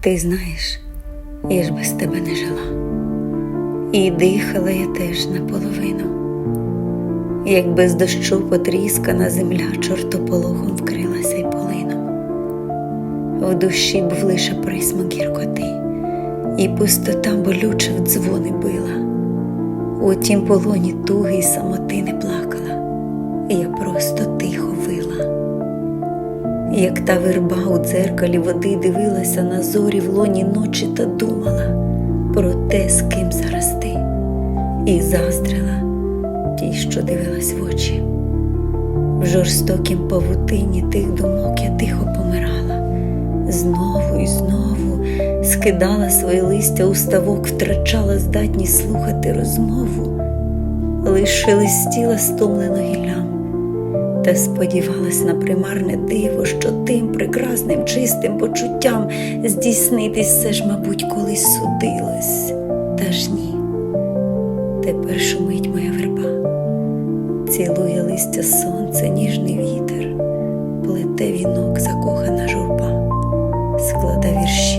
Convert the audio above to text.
Ти знаєш, я ж без тебе не жила. І дихала я теж наполовину, як без дощу потріскана земля чортополохом вкрилася й полином. В душі був лише присмак гіркоти, і пустота болюче в дзвони била. У тім полоні туги й самоти не плакала, я просто. Як та верба у дзеркалі води дивилася на зорі в лоні ночі та думала про те, з ким зараз ти, і заздрила тій, що дивилась в очі. В жорстокім павутині тих думок я тихо помирала, знову і знову скидала своє листя у ставок, втрачала здатність слухати розмову, лише листіла стомлено гіллям та сподівалась на примарне диво, що тим прекрасним чистим почуттям здійснитись все ж, мабуть, колись судилось. Та ж ні. Тепер шумить моя верба, цілує листя сонце, ніжний вітер, плете вінок закохана журба, склада вірші